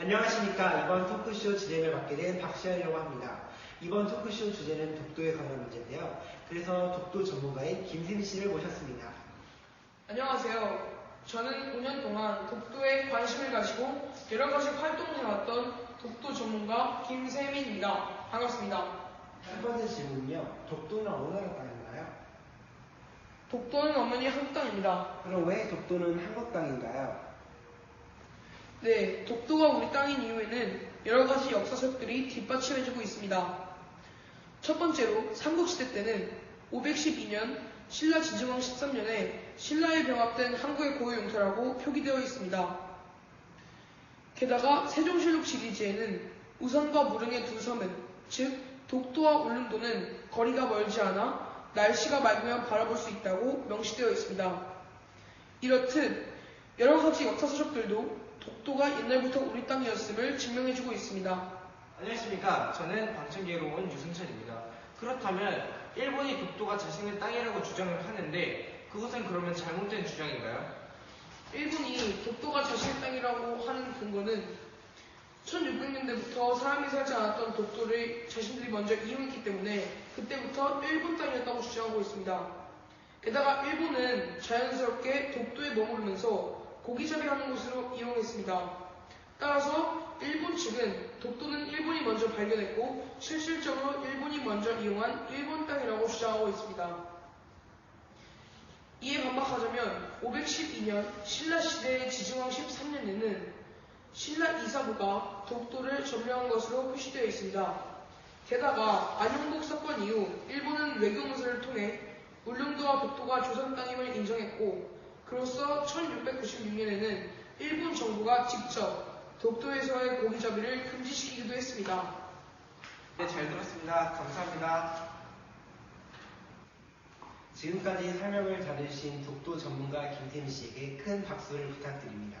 안녕하십니까. 이번 토크쇼 진행을 맡게 된 박시현이라고 합니다. 이번 토크쇼 주제는 독도에 관한 문제인데요. 그래서 독도 전문가인 김세미 씨를 모셨습니다. 안녕하세요. 저는 5년 동안 독도에 관심을 가지고 여러 가지 활동을 해왔던 독도 전문가 김세민입니다. 반갑습니다. 첫 번째 질문은요. 독도는 어느 나라 땅인가요? 독도는 어머니 한국 땅입니다. 그럼 왜 독도는 한국 땅인가요? 네, 독도가 우리 땅인 이유에는 여러 가지 역사적들이 뒷받침해주고 있습니다. 첫 번째로 삼국시대 때는 512년 신라 지증왕 13년에 신라에 병합된 한국의 고유 영토라고 표기되어 있습니다. 게다가 세종실록 지리지에는 우선과 무릉의 두 섬은 즉 독도와 울릉도는 거리가 멀지 않아 날씨가 맑으면 바라볼 수 있다고 명시되어 있습니다. 이렇듯 여러 가지 역사서적들도 독도가 옛날부터 우리 땅이었음을 증명해주고 있습니다. 안녕하십니까. 저는 방청객으로 온 유승철입니다. 그렇다면 일본이 독도가 자신의 땅이라고 주장을 하는데 그것은 그러면 잘못된 주장인가요? 일본이 독도가 자신의 땅이라고 하는 근거는 1600년대부터 사람이 살지 않았던 독도를 자신들이 먼저 이용했기 때문에 그때부터 일본 땅이었다고 주장하고 있습니다. 게다가 일본은 자연스럽게 독도에 머무르면서 고기잡이하는 곳으로 이용했습니다. 따라서 일본 측은 독도는 일본이 먼저 발견했고 실질적으로 일본이 먼저 이용한 일본 땅이라고 주장하고 있습니다. 이에 반박하자면 512년 신라 시대의 지증왕 13년에는 신라 이사부가 독도를 점령한 것으로 표시되어 있습니다. 게다가 안용복 사건 이후 일본은 외교문서를 통해 울릉도와 독도가 조선 땅임을 인정했고 그로써 1696년에는 일본 정부가 직접 독도에서의 고기잡이를 금지시키기도 했습니다. 네, 잘 들었습니다. 감사합니다. 지금까지 설명을 잘해주신 독도 전문가 김세미 씨에게 큰 박수를 부탁드립니다.